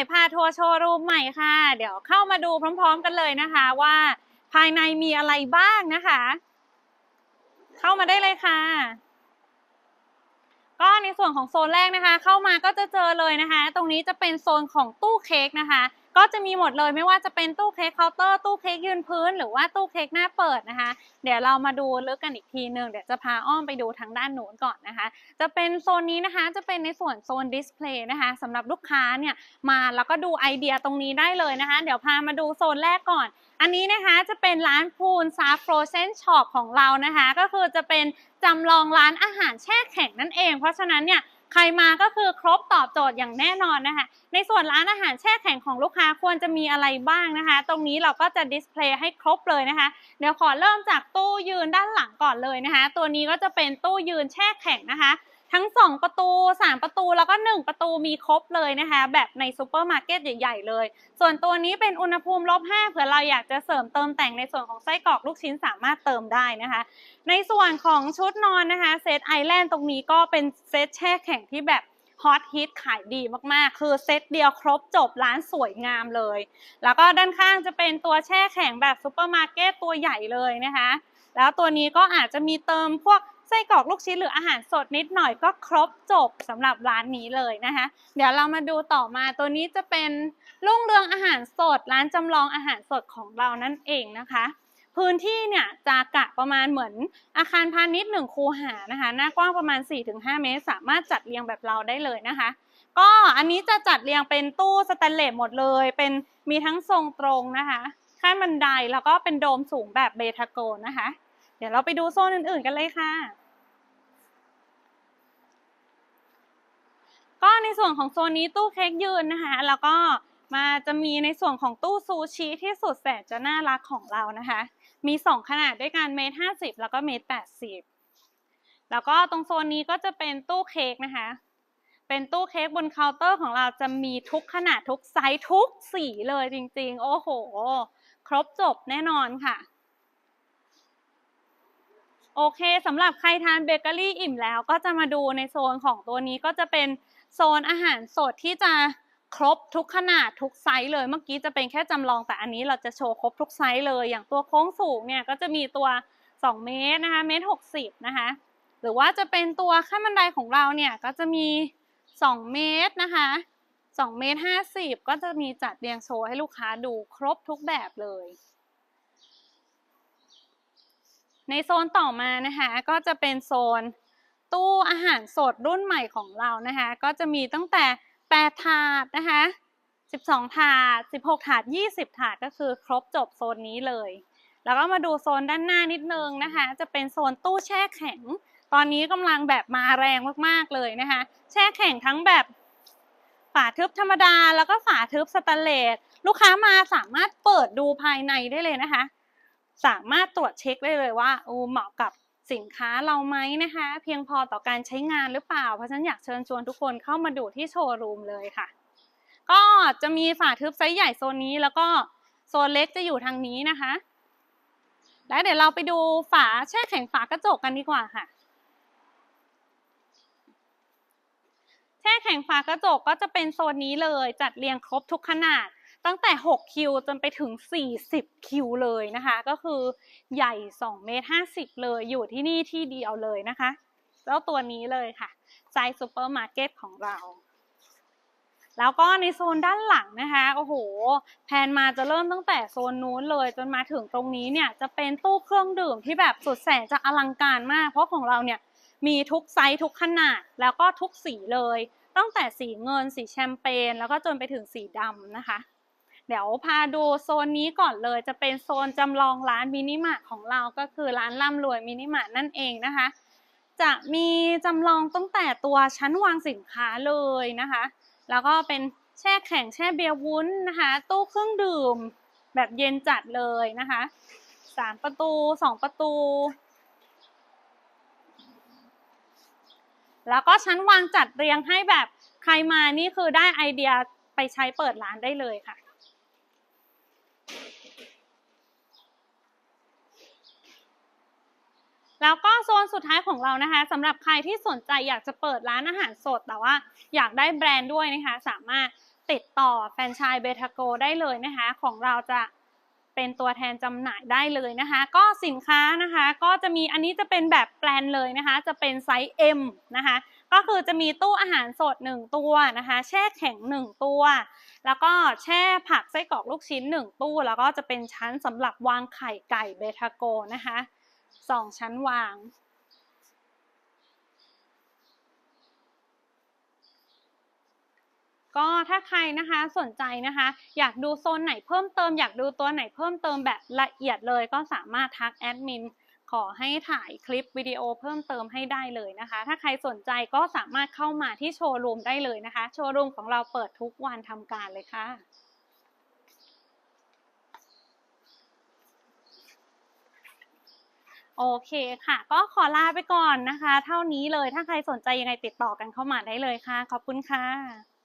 ายพาทัวร์โชว์รูมใหม่ค่ะ เดี๋ยวเข้ามาดูพร้อม ๆ กันเลยนะคะ ว่าภายในมีอะไรบ้างนะคะ เข้ามาได้เลยค่ะ ก็ในส่วนของโซนแรกนะคะ เข้ามาก็จะเจอเลยนะคะ ตรงนี้จะเป็นโซนของตู้เค้กนะคะ ก็จะมีหมดเลยไม่ว่าจะเป็นตู้เค้กเคาน์เตอร์ตู้เค้กยืนพื้น หรือว่าตู้เค้กหน้าเปิดนะคะ เดี๋ยวเรามาดูลึกกันอีกทีหนึ่งเดี๋ยวจะพาอ้อมไปดูทางด้านโน้นก่อนนะคะ จะเป็นโซนนี้นะคะจะเป็นในส่วนโซนดิสเพลย์นะคะสำหรับลูกค้าเนี่ยมาแล้วก็ดูไอเดียตรงนี้ได้เลยนะคะ เดี๋ยวพามาดูโซนแรกก่อน อันนี้นะคะจะเป็นร้านพูนซาฟโรเซนช็อปของเรานะคะ ก็คือจะเป็นจำลองร้านอาหารแช่แข็งนั่นเอง เพราะฉะนั้นเนี่ย ใครมาก็คือครบตอบโจทย์อย่างแน่นอนนะคะ ในส่วนร้านอาหารแช่แข็งของลูกค้าควรจะมีอะไรบ้างนะคะ ตรงนี้เราก็จะดิสเพลย์ให้ครบเลยนะคะ เดี๋ยวขอเริ่มจากตู้ยืนด้านหลังก่อนเลยนะคะ ตัวนี้ก็จะเป็นตู้ยืนแช่แข็งนะคะ ทั้ง 2 ประตู 3 ประตูแล้วก็ 1 ประตูมีครบเลยนะคะ แบบในซูเปอร์มาร์เก็ตใหญ่ ๆ เลย ส่วนตัวนี้เป็นอุณหภูมิลบ5เผื่อเราอยากจะเสริมเติมแต่งในส่วนของไส้กรอกลูกชิ้นสามารถเติมได้นะคะ ในส่วนของชุดนอนนะคะเซตไอแลนด์ตรงนี้ก็เป็นเซตแช่แข็งที่แบบฮอตฮิตขายดีมากๆ คือเซตเดียวครบจบร้านสวยงามเลย แล้วก็ด้านข้างจะเป็นตัวแช่แข็งแบบซูเปอร์มาร์เก็ตตัวใหญ่เลยนะคะ แล้วตัวนี้ก็อาจจะมีเติมพวก ไส้กรอกลูกชิ้นหรืออาหารสดนิดหน่อยก็ครบจบสำหรับร้านนี้เลยนะคะ เดี๋ยวเรามาดูต่อมาตัวนี้จะเป็นรุ่งเรืองอาหารสด ร้านจำลองอาหารสดของเรานั่นเองนะคะ พื้นที่เนี่ยจะกะประมาณเหมือนอาคารพาณิชย์หนึ่งคูหานะคะ หน้ากว้างประมาณ 4-5 เมตร สามารถจัดเรียงแบบเราได้เลยนะคะก็อันนี้จะจัดเรียงเป็นตู้สแตนเลสหมดเลย เป็นมีทั้งทรงตรงนะคะขั้นบันไดแล้วก็เป็นโดมสูงแบบเบทาโกนนะคะ เดี๋ยวเราไปดูโซนอื่นๆกันเลยค่ะ ก็ในส่วนของโซนนี้ตู้เค้กยืนนะคะ แล้วก็มาจะมีในส่วนของตู้ซูชิที่สุดแสนจะน่ารักของเรานะคะ มีสองขนาดด้วยกันเมตรห้าสิบแล้วก็เมตรแปดสิบแล้วก็ตรงโซนนี้ก็จะเป็นตู้เค้กนะคะ เป็นตู้เค้กบนเคาน์เตอร์ของเราจะมีทุกขนาดทุกไซส์ทุกสีเลยจริงๆ โอ้โห ครบจบแน่นอนค่ะ โอเคสำหรับใครทานเบเกอรี่อิ่มแล้วก็จะมาดูในโซนของตัวนี้ก็จะเป็น โซนอาหารสดที่จะครบทุกขนาดทุกไซส์เลยเมื่อกี้จะเป็นแค่จำลองแต่อันนี้เราจะโชว์ครบทุกไซส์เลยอย่างตัวโค้งสูงเนี่ยก็จะมีตัว 2 เมตรนะคะเมตรหกสิบนะคะหรือว่าจะเป็นตัวขั้นบันไดของเราเนี่ยก็จะมี 2 เมตรนะคะ2เมตร50 ก็จะมีจัดเรียงโชว์ให้ลูกค้าดูครบทุกแบบเลย ในโซนต่อมานะคะก็จะเป็นโซน ตู้อาหารสดรุ่นใหม่ของเรานะคะ ก็จะมีตั้งแต่ 8 ถาดนะคะ 12 ถาด 16 ถาด 20 ถาดก็คือครบจบโซนนี้เลย แล้วก็มาดูโซนด้านหน้านิดนึงนะคะ จะเป็นโซนตู้แช่แข็ง ตอนนี้กำลังแบบมาแรงมากๆเลยนะคะ แช่แข็งทั้งแบบฝาทึบธรรมดา แล้วก็ฝาทึบสแตนเลสลูกค้ามาสามารถเปิดดูภายในได้เลยนะคะ สามารถตรวจเช็คได้เลยว่าอ้เหมาะกับ สินค้าเราไหมนะคะ เพียงพอต่อการใช้งานหรือเปล่า เพราะฉะนั้นอยากเชิญชวนทุกคนเข้ามาดูที่โชว์รูมเลยค่ะ ก็จะมีฝาทึบไซส์ใหญ่โซนนี้แล้วก็โซนเล็กจะอยู่ทางนี้นะคะ แล้วเดี๋ยวเราไปดูฝาแช่แข็งฝากระจกกันดีกว่าค่ะ แช่แข็งฝากระจกก็จะเป็นโซนนี้เลยจัดเรียงครบทุกขนาด ตั้งแต่ 6 คิวจนไปถึง 40 คิวเลยนะคะ ก็คือใหญ่2เมตร50 เลยอยู่ที่นี่ที่เดียวเลยนะคะเจ้าตัวนี้เลยค่ะไซส์ซูเปอร์มาร์เก็ตของเรา แล้วก็ในโซนด้านหลังนะคะ โอ้โห แพนมาจะเริ่มตั้งแต่โซนนู้นเลย จนมาถึงตรงนี้เนี่ยจะเป็นตู้เครื่องดื่มที่แบบสุดแสนจะอลังการมาก เพราะของเราเนี่ยมีทุกไซส์ทุกขนาดแล้วก็ทุกสีเลย ตั้งแต่สีเงินสีแชมเปญแล้วก็จนไปถึงสีดำนะคะ เดี๋ยวพาดูโซนนี้ก่อนเลยจะเป็นโซนจำลองร้านมินิมาร์ทของเราก็คือร้านร่ำรวยมินิมาร์ทนั่นเองนะคะ จะมีจำลองตั้งแต่ตัวชั้นวางสินค้าเลยนะคะ แล้วก็เป็นแช่แข็งแช่เบียร์วุ้นนะคะ ตู้เครื่องดื่มแบบเย็นจัดเลยนะคะสามประตูสองประตู แล้วก็ชั้นวางจัดเรียงให้แบบใครมานี่คือได้ไอเดียไปใช้เปิดร้านได้เลยค่ะ แล้วก็โซนสุดท้ายของเรานะคะสำหรับใครที่สนใจอยากจะเปิดร้านอาหารสด แต่ว่าอยากได้แบรนด์ด้วยนะคะ สามารถติดต่อแฟรนไชส์เบทาโกได้เลยนะคะ ของเราจะเป็นตัวแทนจำหน่ายได้เลยนะคะ ก็สินค้านะคะก็จะมีอันนี้จะเป็นแบบแปลนเลยนะคะ จะเป็นไซส์ M นะคะ ก็คือจะมีตู้อาหารสด 1 ตัวนะคะ แช่แข็ง 1 ตัว แล้วก็แช่ผักไส้กรอกลูกชิ้น 1 ตู้ แล้วก็จะเป็นชั้นสำหรับวางไข่ไก่เบทาโกนะคะ สองชั้นวาง ก็ถ้าใครนะคะสนใจนะคะ อยากดูโซนไหนเพิ่มเติม อยากดูตัวไหนเพิ่มเติมแบบละเอียดเลย ก็สามารถทักแอดมินขอให้ถ่ายคลิปวิดีโอเพิ่มเติมให้ได้เลยนะคะ ถ้าใครสนใจก็สามารถเข้ามาที่โชว์รูมได้เลยนะคะ โชว์รูมของเราเปิดทุกวันทำการเลยค่ะ โอเคค่ะ ก็ขอลาไปก่อนนะคะ เท่านี้เลยถ้าใครสนใจยังไงติดต่อกันเข้ามาได้เลยค่ะ ขอบคุณค่ะ